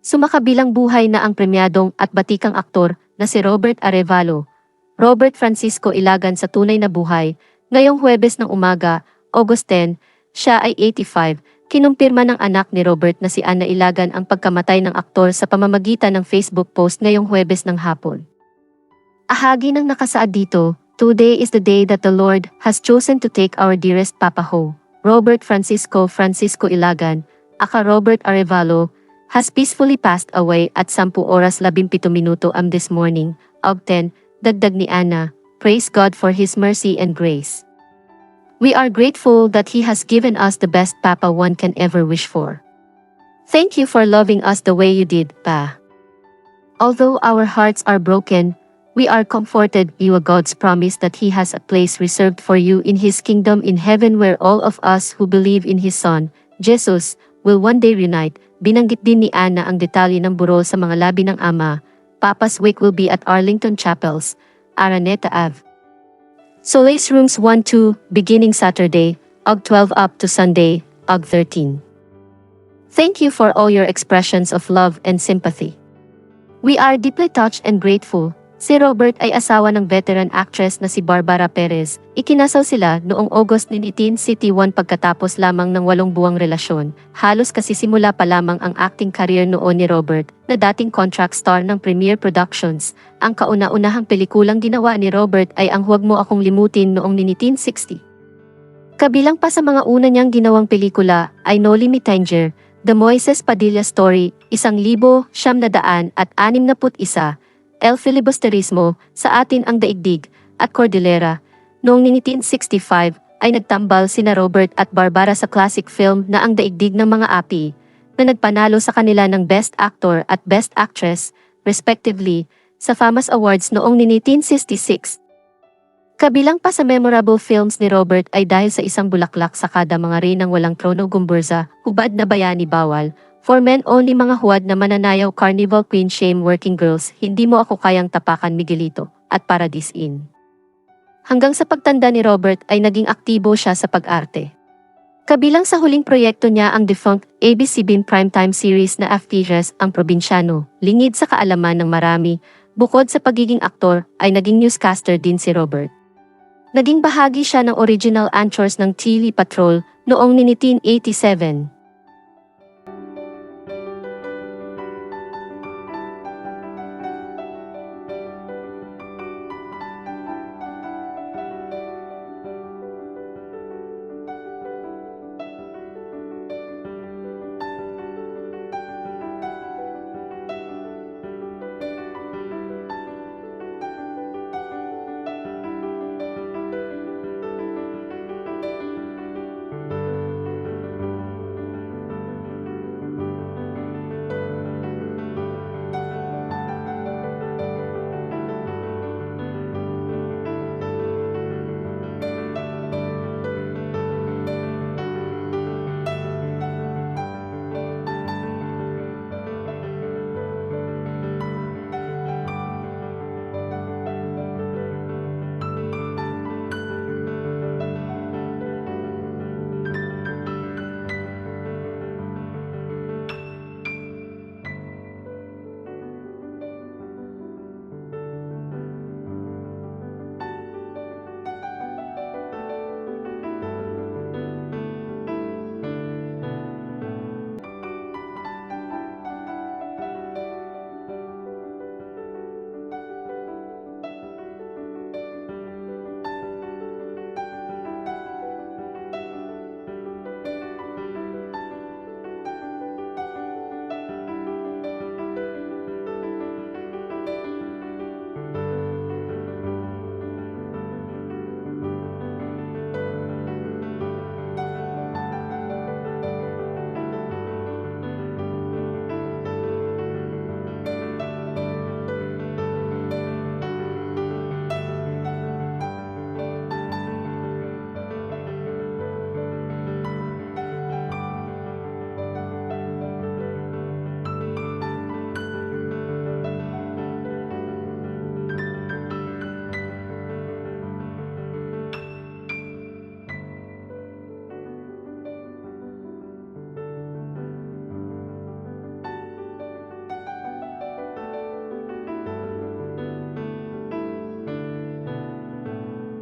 Sumakabilang buhay na ang premyadong at batikang aktor na si Robert Arevalo. Robert Francisco Ilagan sa tunay na buhay. Ngayong Huwebes ng umaga, August 10, siya ay 85. Kinumpirma ng anak ni Robert na si Ana Ilagan ang pagkamatay ng aktor sa pamamagitan ng Facebook post ngayong Huwebes ng hapon. Ahagi ng nakasaad dito, Today is the day that the Lord has chosen to take our dearest Papa home. Robert Francisco Francisco Ilagan, aka Robert Arevalo, has peacefully passed away at 10 oras 17 minuto am this morning, Aug 10, dagdag ni Ana, praise God for His mercy and grace. We are grateful that He has given us the best Papa one can ever wish for. Thank you for loving us the way you did, Pa. Although our hearts are broken, we are comforted by God's promise that He has a place reserved for you in His kingdom in heaven where all of us who believe in His Son, Jesus, will one day reunite. Binanggit din ni Ana ang detalye ng buro sa mga labi ng ama. Papa's wake will be at Arlington Chapels, Araneta Ave. Solace Rooms 1-2, beginning Saturday, Aug 12 up to Sunday, Aug 13. Thank you for all your expressions of love and sympathy. We are deeply touched and grateful. Si Robert ay asawa ng veteran actress na si Barbara Perez. Ikinasal sila noong August 1961 pagkatapos lamang ng walong buwang relasyon. Halos kasi simula pa lamang ang acting career noon ni Robert, na dating contract star ng Premier Productions. Ang kauna-unahang pelikulang ginawa ni Robert ay Ang Huwag Mo Akong Limutin noong 1960. Kabilang pa sa mga una niyang ginawang pelikula ay No Limit Tanger, The Moises Padilla Story, 1961, El Filibusterismo, Sa Atin ang Daigdig, at Cordillera. Noong 1965 ay nagtambal sina Robert at Barbara sa classic film na Ang Daigdig ng Mga Api, na nagpanalo sa kanila ng Best Actor at Best Actress, respectively, sa FAMAS Awards noong 1966. Kabilang pa sa memorable films ni Robert ay dahil sa isang bulaklak sa kada mga rinang walang trono gumburza, hubad na bayani bawal, for men only mga huwad na mananayaw carnival queen shame working girls, hindi mo ako kayang tapakan Miguelito, at Paradise Inn. Hanggang sa pagtanda ni Robert ay naging aktibo siya sa pag-arte. Kabilang sa huling proyekto niya ang defunct ABC-BIN primetime series na Aftires ang Probinsyano, lingid sa kaalaman ng marami, bukod sa pagiging aktor ay naging newscaster din si Robert. Naging bahagi siya ng original anchors ng TV Patrol noong 1987.